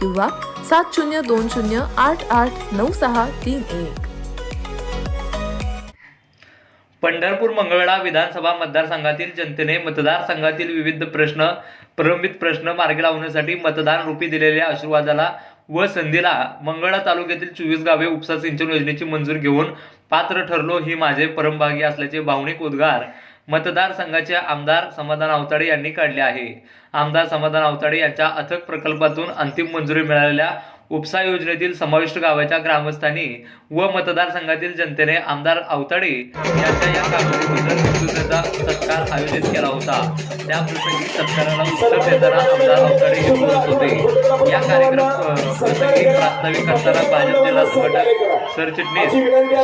किंवा सात शून्य दोन शून्य आठ आठ नऊ सहा तीन एक. पंढरपूर मंगळवेढा विधानसभा मतदारसंघातील जनतेने मतदारसंघातील विविध प्रश्न प्रलंबित प्रश्न मार्गी लावण्यासाठी मतदान रूपी दिलेल्या आशीर्वादाला व संधीला मंगळा तालुक्यातील चोवीस गावे उपसा सिंचन योजनेची मंजूर घेऊन पात्र ठरलो ही माझे परमभागी असल्याचे भावनिक उद्गार. मतदारसंघाचे आमदार समाधान आवताडे यांनी काढले आहे. आमदार समाधान अवताडे यांच्या अथक प्रकल्पातून अंतिम मंजुरी मिळालेल्या उपसा योजनेतील समाविष्ट गावाच्या ग्रामस्थांनी व मतदारसंघातील जनतेने आमदार अवताडे यांच्या या कामगिरीबद्दल सत्कार आयोजित केला होता. त्या प्रसंगी सत्काराला उत्तर देताना आमदार अवताडे हे बोलत होते. या कार्यक्रम प्रसंगी प्रास्ताविक करताना भाजप जिल्हा संघटक सरचिटणीस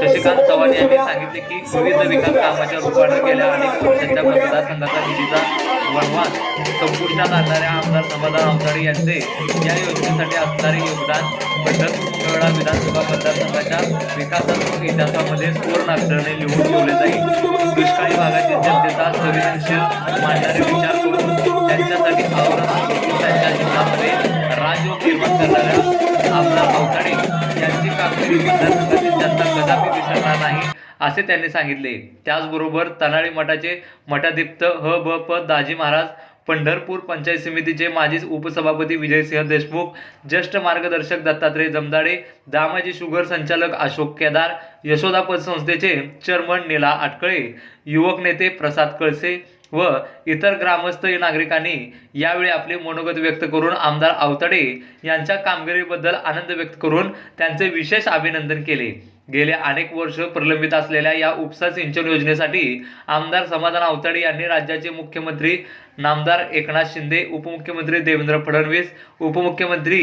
शशिकांत चव्हाण यांनी सांगितले की विविध विकास कामाच्या रूपाने गेल्या अनेक वर्षांच्या मतदारसंघाचा निधीचा वनवास संपुष्टात आणणाऱ्या आमदार समाधान अवताडे यांचे या योजनेसाठी असणारे योगदान पंढरपूर मंगळवेढा विधानसभा मतदारसंघाच्या विकासात्मक इतिहासामध्ये सुवर्ण अक्षराने लिहून ठेवले जाईल. दुष्काळी भागातील जनतेचा संवेदनशील मांडणारे विचार करून त्यांच्यासाठी आवरण त्यांच्या जीवनामध्ये राजयोग निर्माण करणाऱ्या आमदार आवताडे यांची कामगिरी मतदारसंघातील जनता कदापि विसरणार नाही असे त्यांनी सांगितले. त्याचबरोबर तनाळी मठाचे मठाधिप्त ह ब प दाजी महाराज पंढरपूर पंचायत समितीचे माजी उपसभापती विजयसिंह देशमुख ज्येष्ठ मार्गदर्शक दत्तात्रय जमदाडे दामाजी शुगर संचालक अशोक केदार यशोदा पतसंस्थेचे चेअरमन नीला आटकळे युवक नेते प्रसाद कळसे व इतर ग्रामस्थ नागरिकांनी यावेळी आपले मनोगत व्यक्त करून आमदार आवताडे यांच्या कामगिरीबद्दल आनंद व्यक्त करून त्यांचे विशेष अभिनंदन केले. गेले अनेक वर्ष प्रलंबित असलेल्या या उपसा सिंचन योजनेसाठी आमदार समाधान आवताडे यांनी राज्याचे मुख्यमंत्री नामदार एकनाथ शिंदे उपमुख्यमंत्री देवेंद्र फडणवीस उपमुख्यमंत्री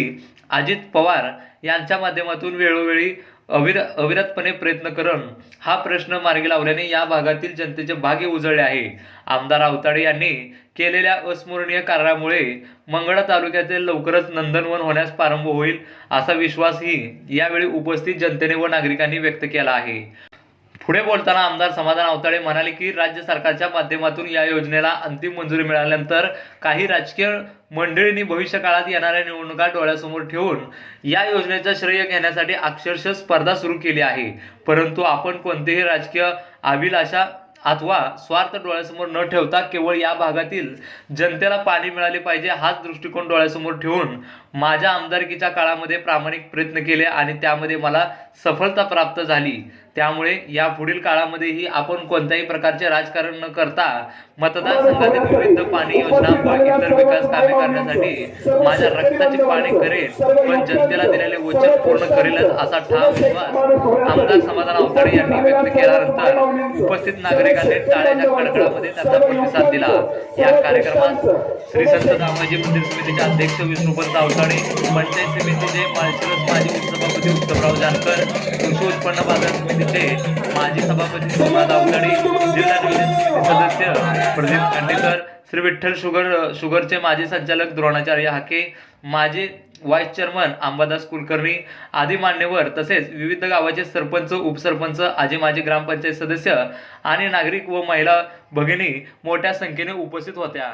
अजित पवार यांच्या माध्यमातून वेळोवेळी अविर अविरतपणे प्रयत्न करून हा प्रश्न मार्गी लावल्याने या भागातील जनतेचे भाग्य उजळले आहे. आमदार अवताडे यांनी केलेल्या अस्मरणीय कार्यामुळे मंगळा तालुक्यातील लवकरच नंदनवन होण्यास प्रारंभ होईल असा विश्वासही यावेळी उपस्थित जनतेने व नागरिकांनी व्यक्त केला आहे. पुढे बोलताना आमदार समाधान अवताळे म्हणाले की राज्य सरकारच्या माध्यमातून या योजनेला अंतिम मंजुरी मिळाल्यानंतर काही राजकीय मंडळींनी भविष्य काळात येणाऱ्या निवडणुका डोळ्यासमोर ठेवून या योजनेचं श्रेय घेण्यासाठी अक्षरशः स्पर्धा सुरू केली आहे. परंतु आपण कोणतेही राजकीय अभिलाषा अथवा स्वार्थ डोळ्यासमोर न ठेवता केवळ या भागातील जनतेला पाणी मिळाले पाहिजे हाच दृष्टिकोन डोळ्यासमोर ठेवून माझ्या आमदारकीच्या काळामध्ये प्रामाणिक प्रयत्न केले आणि त्यामध्ये मला सफलता प्राप्त झाली. त्यामुळे या पुढील काळामध्येही आपण कोणत्याही प्रकारचे राजकारण न करता मतदारसंघातील विविध पाणी योजना इतर विकास कामे करण्यासाठी माझ्या रक्ताची पाणी करेल. पण जनतेला दिलेले वचन पूर्ण करेलच असा ठाम विश्वास आमदार समाधान आवताडे यांनी व्यक्त केल्यानंतर उपस्थित नागरिकांनी टाळ्याच्या कडकडामध्ये त्यांचा प्रतिसाद दिला. या कार्यक्रमात श्री संत दामाजी मंदिर समितीचे अध्यक्ष विष्णुपंत आवताडे पंचायत समितीचे माळशिरस माजी उपसभापती उत्तमराव जानकर कृषी उत्पन्न बाजार समितीचे माजी सभापती सोमनाथ आवताडे जिल्हा नियोजन समिती सदस्य प्रदीप खांडेकर श्री विठ्ठल शुगर शुगरचे माजी संचालक द्रोणाचार्य हाके माजी व्हाईस चेअरमन अंबादास कुलकर्णी आदी मान्यवर तसेच विविध गावाचे सरपंच उपसरपंच आजी माजी ग्रामपंचायत सदस्य आणि नागरिक व महिला भगिनी मोठ्या संख्येने उपस्थित होत्या.